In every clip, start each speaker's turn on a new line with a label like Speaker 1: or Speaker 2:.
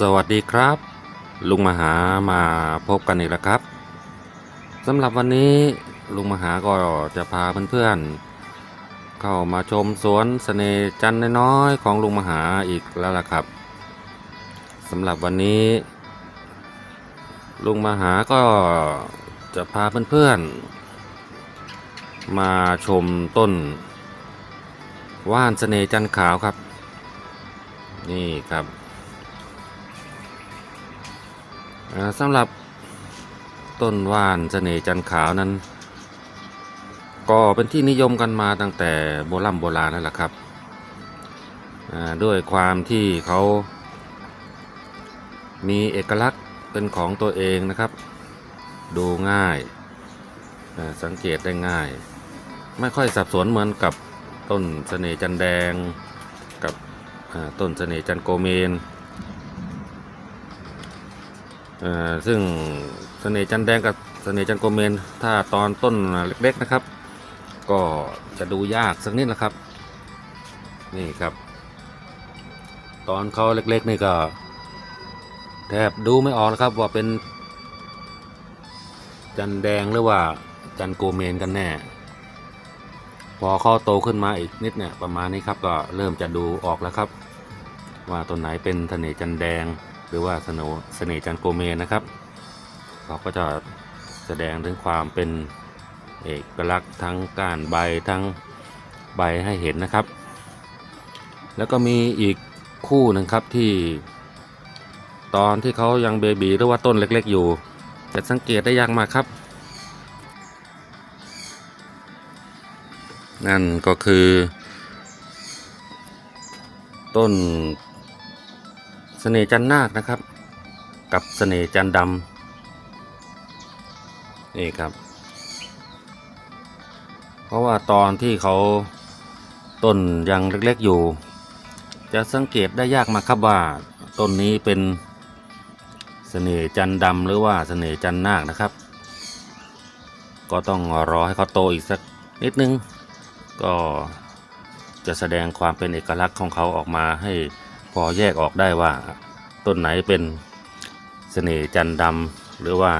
Speaker 1: สวัสดีครับ ลุงมหามาพบกันอีกแล้วครับสำหรับวันนี้ลุงมหาก็จะพาเพื่อนๆ เข้ามาชมสวนเสน่ห์จันน้อยๆของลุงมหาอีกแล้วล่ะครับสำหรับวันนี้ ลุงมหาก็จะพาเพื่อนๆ มาชมต้น ว่านเสน่ห์จันขาวครับ นี่ครับ สำหรับต้นว่านเสน่ห์จันขาวนั้น ก็เป็นที่นิยมกันมาตั้งแต่โบราณโบราณนั่นแหละครับ ด้วยความที่เขามีเอกลักษณ์เป็นของตัวเองนะครับ ดูง่ายสังเกตได้ง่าย ไม่ค่อยสับสนเหมือนกับต้นเสน่ห์จันแดงกับต้นเสน่ห์จันโกเมน ซึ่งเสน่ห์จันแดงกับเสน่ห์จันโกเมน ถ้าตอนต้นเล็กๆนะครับ ก็จะดูยากสักนิดนะครับ นี่ครับ ตอนเขาเล็กๆนี่ก็แทบดูไม่ออกนะครับว่าเป็นจันแดงหรือว่าจันโกเมนกันแน่ พอเขาโตขึ้นมาอีกนิดเนี่ยประมาณนี้ครับก็เริ่มจะดูออกแล้วครับ ว่าต้นไหนเป็นเสน่ห์จันแดง รือว่าสน่ห์เสน่ห์จันโกเมนนะครับ เขาก็จะแสดงถึงความเป็นเอกลักษณ์ทั้งก้านใบทั้งใบให้เห็นนะครับ แล้วก็มีอีกคู่หนึ่งครับที่ ตอนที่เขายังเบบีหรือว่าต้นเล็กๆ อยู่จะสังเกตได้ยากมากครับ นั่นก็คือ ต้น สน่ห์จันนาคนะครับ กับเสน่ห์จันดำนี่ครับ เพราะว่าตอนที่เขาต้นยังเล็กๆอยู่ จะสังเกตได้ยากมากครับว่าต้นนี้เป็นเสน่ห์จันดำหรือว่าเสน่ห์จันนาคนะครับ ก็ต้องรอให้เขาโตอีกสักนิดนึง ก็จะแสดงความเป็นเอกลักษณ์ของเขาออกมาให้ พอแยกออกได้ว่าต้นไหนเป็นเสน่ห์จันดำหรือว่า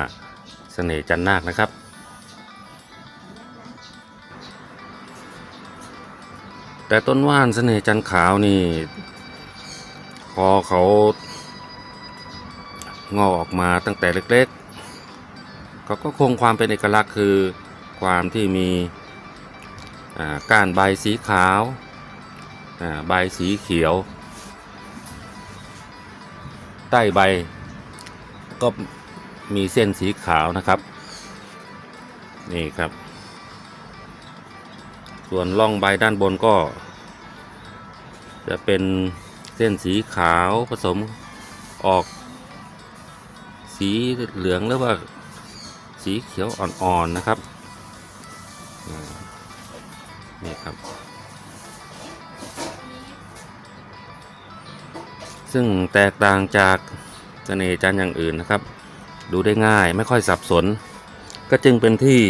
Speaker 1: เสน่ห์จันนาคนะครับ แต่ต้นว่านเสน่ห์จันขาวนี่ พอเขางอกออกมาตั้งแต่เล็กๆเขาก็คงความเป็นเอกลักษณ์คือความที่มีก้านใบสีขาวใบสีเขียว ใต้ใบ ก็มีเส้นสีขาวนะครับ นี่ครับ ส่วนล่องใบด้านบนก็ จะเป็นเส้นสีขาวผสมออก สีเหลืองหรือว่าสีเขียวอ่อนๆนะครับนี่ครับ ซึ่งแตกต่างจากเสน่ห์จันอย่างอื่นนะครับ ดูได้ง่ายไม่ค่อยสับสน ก็จึงเป็นที่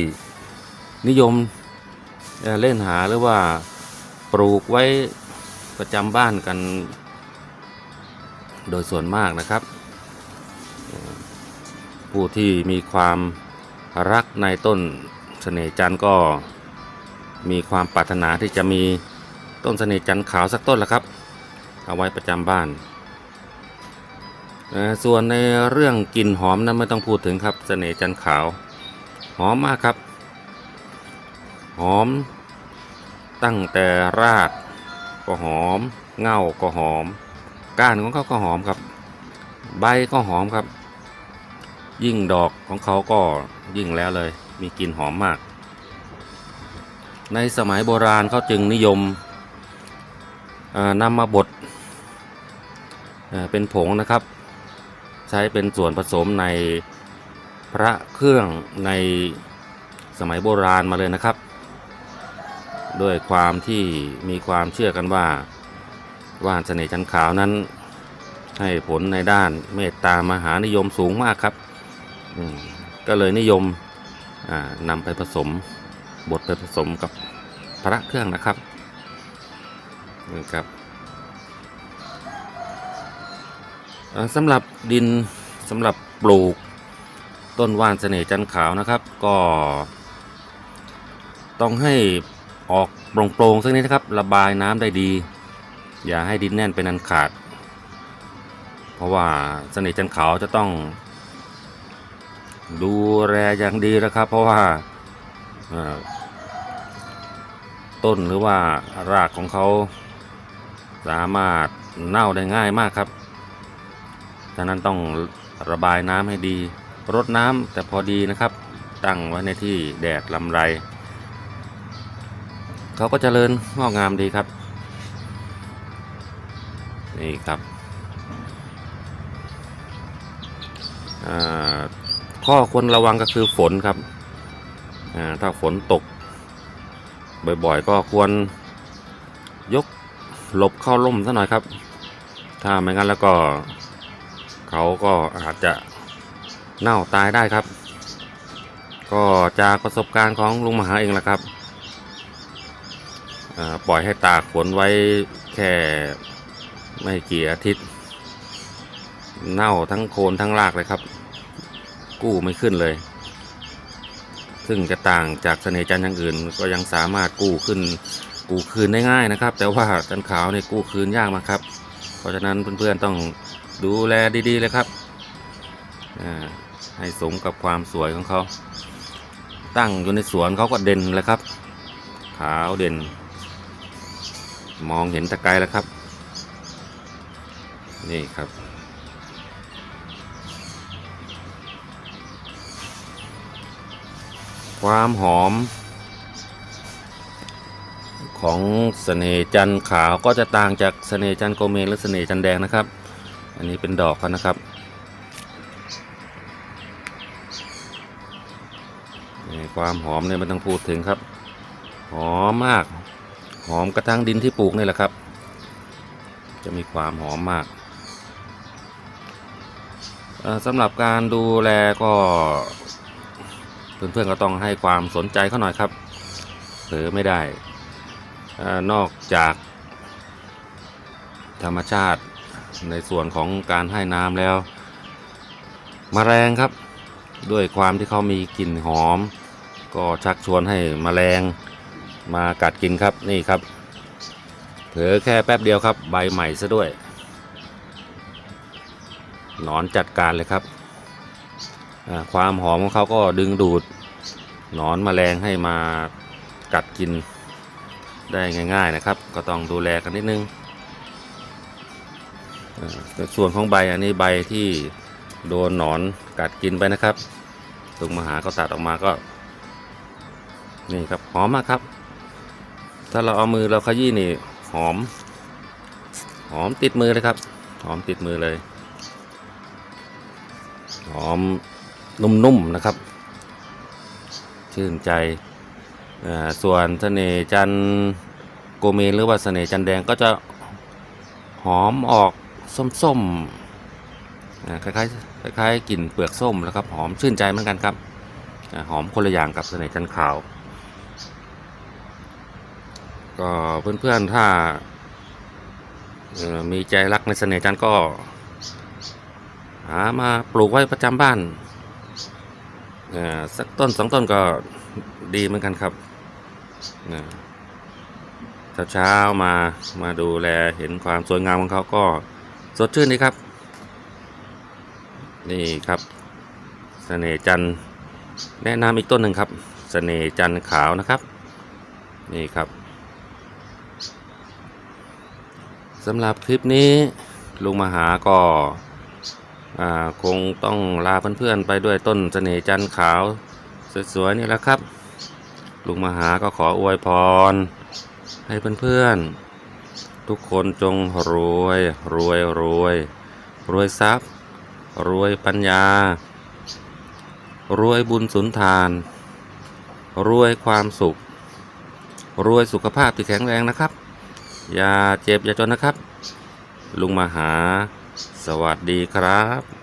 Speaker 1: นิยมเล่นหาหรือว่าปลูกไว้ประจำบ้านกัน โดยส่วนมากนะครับ ผู้ที่มีความรักในต้นเสน่ห์จันก็มีความปรารถนาที่จะมีต้นเสน่ห์จันขาวสักต้นละครับ เอาไว้ประจำบ้าน ส่วนในเรื่องกลิ่นหอมนั้นไม่ต้องพูดถึงครับเสน่ห์จันขาว หอมมากครับ หอม ตั้งแต่รากก็หอม เง่าก็หอม ก้านของเขาก็หอมครับ ใบก็หอมครับ ยิ่งดอกของเขาก็ยิ่งแล้วเลย มีกลิ่นหอมมาก ในสมัยโบราณเขาจึงนิยมนำมาบดเป็นผงนะครับ ใช้เป็นส่วนผสมในพระเครื่องในสมัยโบราณมาเลยนะครับ ด้วยความที่มีความเชื่อกันว่าว่านเสน่ห์จันขาวนั้น ให้ผลในด้านเมตตามหานิยมสูงมากครับ ก็เลยนิยมนำไปผสมบดไปผสมกับพระเครื่องนะครับนี่ครับ สำหรับดินสำหรับปลูกต้นว่านเสน่ห์จันขาวนะครับ ก็ ต้องให้ออกโปร่งๆสักนิดนะครับ ระบายน้ำได้ดี อย่าให้ดินแน่นเป็นอันขาด เพราะว่าเสน่ห์จันขาวจะต้อง ดูแลอย่างดีนะครับ เพราะว่าต้นหรือว่ารากของเขาสามารถเน่าได้ง่ายมากครับ ฉะนั้นต้องระบายน้ำให้ดี รดน้ำแต่พอดีนะครับ ตั้งไว้ในที่แดดลำไร เขาก็เจริญงอกงามดีครับ นี่ครับข้อควรระวังก็คือฝนครับ ถ้าฝนตก บ่อยๆ ก็ควรยกหลบเข้าร่มซะหน่อยครับ ถ้าไม่งั้นแล้วก็ เขาก็อาจจะเน่าตายได้ครับ ก็จากประสบการณ์ของลุงมหาเองแหละครับปล่อยให้ตากฝนไว้แค่ไม่กี่อาทิตย์ เน่าทั้งโคนทั้งรากเลยครับ กู้ไม่ขึ้นเลย ซึ่งจะต่างจากเสน่จันทร์อย่างอื่น ก็ยังสามารถกู้ขึ้น กู้คืนได้ง่ายนะครับ แต่ว่าจันขาวเนี่ยกู้คืนยากมากครับ เพราะฉะนั้นเพื่อนๆต้อง ดูแลดีๆเลยครับให้สมกับความสวยของเขา ตั้งอยู่ในสวนเขาก็เด่นเลยครับ ขาวเด่น มองเห็นตะไกรแล้วครับ นี่ครับ ความหอม ของเสน่จันขาวก็จะต่างจากเสน่จันโกเมนหรือเสน่จันแดงนะครับ อันนี้เป็นดอกเขานะครับความหอมเนี่ยไม่ต้องพูดถึงครับ หอมมาก หอมกระทั่งดินที่ปลูกนี่แหละครับ จะมีความหอมมากสำหรับการดูแลก็ เพื่อนๆก็ต้องให้ความสนใจเขาหน่อยครับเผลอไม่ได้อนอกจากธรรมชาติ ในส่วนของการให้น้ำแล้วมแมลงครับ ด้วยความที่เขามีกลิ่นหอม ก็ชักชวนให้มแมลงมากัดกินครับนี่ครับ เผลอแค่แป๊บเดียวครับ ใบใหม่ซะด้วยหนอนจัดการเลยครับ ความหอมของเขาก็ดึงดูดหนอนแมลงให้มากัดกินได้ง่าย ๆนะครับ ก็ต้องดูแลกันนิดนึง ส่วนของใบอันนี้ใบที่โดนหนอนกัดกินไปนะครับลุงมหาก็ตัดออกมาก็ นี่ครับหอมมากครับ ถ้าเราเอามือเราขยี้นี่หอม หอมติดมือเลยครับ หอมติดมือเลย หอมนุ่มๆนะครับ ชื่นใจส่วนเสน่ห์จันโกเมนหรือว่าเสน่ห์จันแดงก็จะหอมออก ส้มๆคล้ายๆคล้ายๆกลิ่นเปลือกส้มแล้วครับหอมชื่นใจเหมือนกันครับหอมคนละอย่างกับเสน่ห์จันขาว ก็เพื่อนๆถ้ามีใจรักในเสน่ห์จันก็ หามาปลูกไว้ประจำบ้านสักต้นสองต้นก็ดีเหมือนกันครับเช้าเช้าๆมามาดูแลเห็นความสวยงามของเขาก็ สดชื่นดีครับ นี่ครับเสน่จันแนะนำอีกต้นหนึ่งครับเสน่จันขาวนะครับ นี่ครับสำหรับคลิปนี้ลุงมหาก็คงต้องลาเพื่อนๆไปด้วยต้นเสน่จันขาวสวยๆนี่แหละครับลุงมหาก็ขออวยพร ให้เพื่อนๆ ทุกคนจงรวยรวยรวย รวยทรัพย์ รวยปัญญา รวยบุญสุนทาน รวยความสุข รวยสุขภาพที่แข็งแรงนะครับ อย่าเจ็บอย่าจนนะครับ ลุงมหา สวัสดีครับ